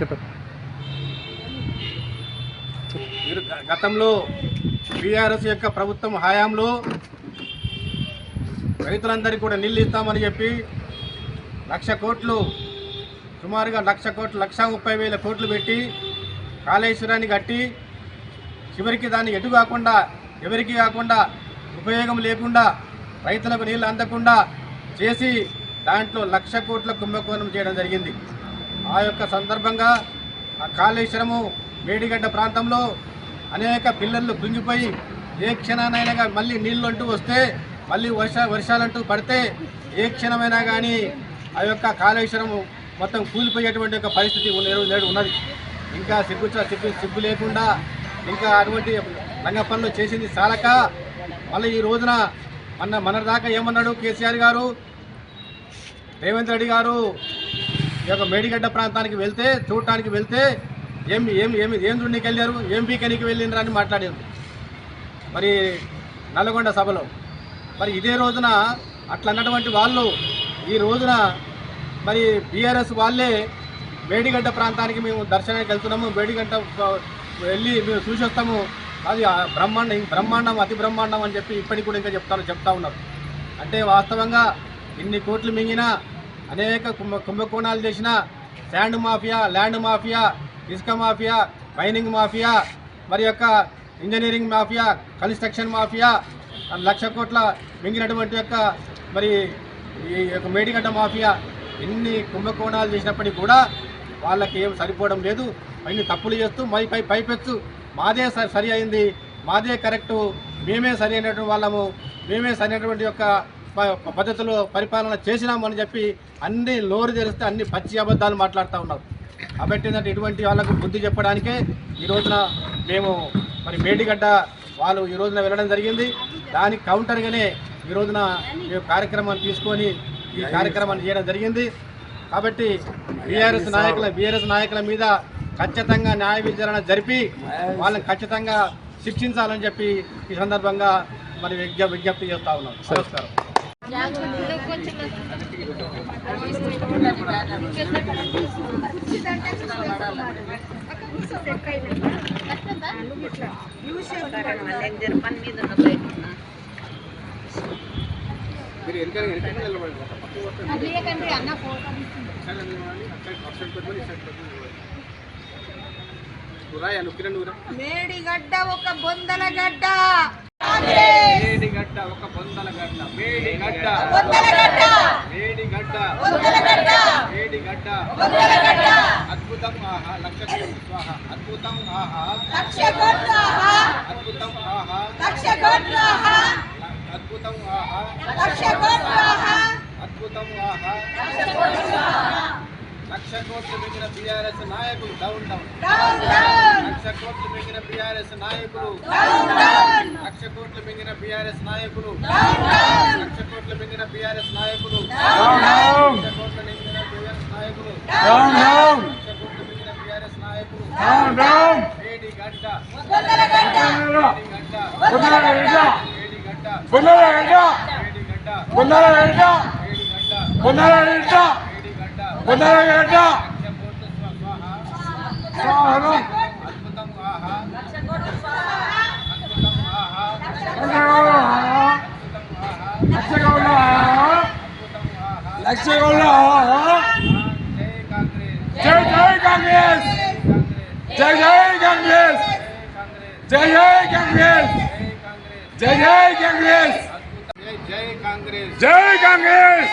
చెప్పండి. మీరు గతంలో బీఆర్ఎస్ యొక్క ప్రభుత్వం హయాంలో రైతులందరికీ కూడా నీళ్ళు ఇస్తామని చెప్పి లక్ష కోట్లు సుమారుగా లక్ష కోట్లు లక్ష ముప్పై వేల కోట్లు పెట్టి కాళేశ్వరాన్ని కట్టి చివరికి దాన్ని ఎటు కాకుండా ఎవరికి కాకుండా ఉపయోగం లేకుండా రైతులకు నీళ్ళు అందకుండా చేసి దాంట్లో లక్ష కోట్ల కుంభకోణం చేయడం జరిగింది. ఆ యొక్క సందర్భంగా ఆ కాళేశ్వరము మేడిగడ్డ ప్రాంతంలో అనేక పిల్లలు గుంజిపోయి ఏ క్షణానైనా మళ్ళీ నీళ్ళు అంటూ వస్తే మళ్ళీ వర్ష వర్షాలంటూ పడితే ఏ క్షణమైనా కానీ ఆ యొక్క కాళేశ్వరము మొత్తం కూలిపోయేటువంటి ఒక పరిస్థితి నేడు ఉన్నది. ఇంకా సిగ్గు సిగ్గు సిగ్గు లేకుండా ఇంకా అటువంటి రంగ పనులు చేసింది చాలక మళ్ళీ ఈ రోజున మన మన దాకా ఏమన్నాడు కేసీఆర్ గారు? రేవంత్ రెడ్డి గారు యొక్క మేడిగడ్డ ప్రాంతానికి వెళ్తే చూడటానికి వెళ్తే ఏం ఏం ఏమి ఏం చూడడానికి వెళ్ళారు? ఏం పీకనికి వెళ్ళిండ్రు అని మాట్లాడారు మరి నల్గొండ సభలో. మరి ఇదే రోజున అట్లా అన్నటువంటి వాళ్ళు ఈ రోజున మరి బీఆర్ఎస్ వాళ్ళే మేడిగడ్డ ప్రాంతానికి మేము దర్శనానికి వెళ్తున్నాము. మేడిగడ్డ వెళ్ళి మేము చూసి వస్తాము అది బ్రహ్మాండం బ్రహ్మాండం అతి బ్రహ్మాండం అని చెప్పి ఇప్పటికి కూడా ఇంకా చెప్తాను చెప్తా ఉన్నారు. అంటే వాస్తవంగా ఇన్ని కోట్లు మింగినా అనేక కుంభ కుంభకోణాలు చేసిన శాండ్ మాఫియా ల్యాండ్ మాఫియా ఇసుక మాఫియా మైనింగ్ మాఫియా మరి యొక్క engineering mafia construction mafia lakh కోట్ల మింగినటువంటి యొక్క మరి ఈ యొక్క మేడిగడ్డ మాఫియా ఎన్ని కుంభకోణాలు చేసినప్పటికీ కూడా వాళ్ళకి ఏం సరిపోవడం లేదు. అన్ని తప్పులు చేస్తూ మై పై పైపెచ్చు మాదే స- సరి అయింది. మాదే కరెక్టు. మేమే సరి అయినటువంటి వాళ్ళము. మేమే సరి అయినటువంటి యొక్క పద్ధతిలో పరిపాలన చేసినామని చెప్పి అన్ని లోరు తెలిస్తే అన్ని పచ్చి అబద్ధాలు మాట్లాడుతూ ఉన్నారు. కాబట్టి ఏంటంటే ఇటువంటి వాళ్ళకు బుద్ధి చెప్పడానికే ఈ రోజున మేము మరి మేడిగడ్డ వాళ్ళు ఈ రోజున వెళ్ళడం జరిగింది. దానికి కౌంటర్గానే ఈ రోజున మేము కార్యక్రమాన్ని తీసుకొని ఈ కార్యక్రమాన్ని చేయడం జరిగింది. కాబట్టి బీఆర్ఎస్ నాయకుల బీఆర్ఎస్ నాయకుల మీద ఖచ్చితంగా న్యాయ విచారణ జరిపి వాళ్ళని ఖచ్చితంగా శిక్షించాలని చెప్పి ఈ సందర్భంగా మరి విజ్ఞప్తి చేస్తా ఉన్నాం. నమస్కారం. మీరు ఎన్నికలు మేడిగడ్డ ఒక బొందల గడ్డ. మేడిగడ్డ ఒక బొందల గడ్డ బొందలగడ్డ! మేడిగడ్డ. బొందలగడ్డ! అద్భుతం ఆహా లక్ష స్వాహ. అద్భుతం ఆహా. అద్భుతం ఆహా. అద్భుతం ఆహా. అద్భుతం ఆహా. లక్ష కోట్లు మింగిన బీఆర్ఎస్ నాయకులు. Down down. లక్ష కోట్లు మింగిన బీఆర్ఎస్ నాయకులు. లక్ష కోట్లు మింగిన బీఆర్ఎస్ నాయకులు. లక్ష కోట్ల మింగిన బీఆర్ఎస్ నాయకులు. లక్ష కోట్ల మింగిన బీఆర్ఎస్ నాయకులు. లక్ష కోట్ల మింగిన బీఆర్ఎస్ నాయకులు. Down down. మేడిగడ్డ బొందలగడ్డ మేడిగడ్డ బొందలగడ్డ మేడిగడ్డ బొందలగడ్డ మేడిగడ్డ బొందలగడ్డ మేడిగడ్డ బొందలగడ్డ మేడిగడ్డ బొందలగడ్డ లక్ష కోట్ల స్వ- స్వాహ అద్భుతం ఆహా అద్భుతం ఆహా అద్భుతం ఆహా అద్భుతం ఆహా లక్షగౌడ జై కాంగ్రెస్ జై కాంగ్రెస్ జై జై కాంగ్రెస్ జై జై జై కాంగ్రెస్ జై కాంగ్రెస్ జై కాంగ్రెస్ జై కాంగ్రెస్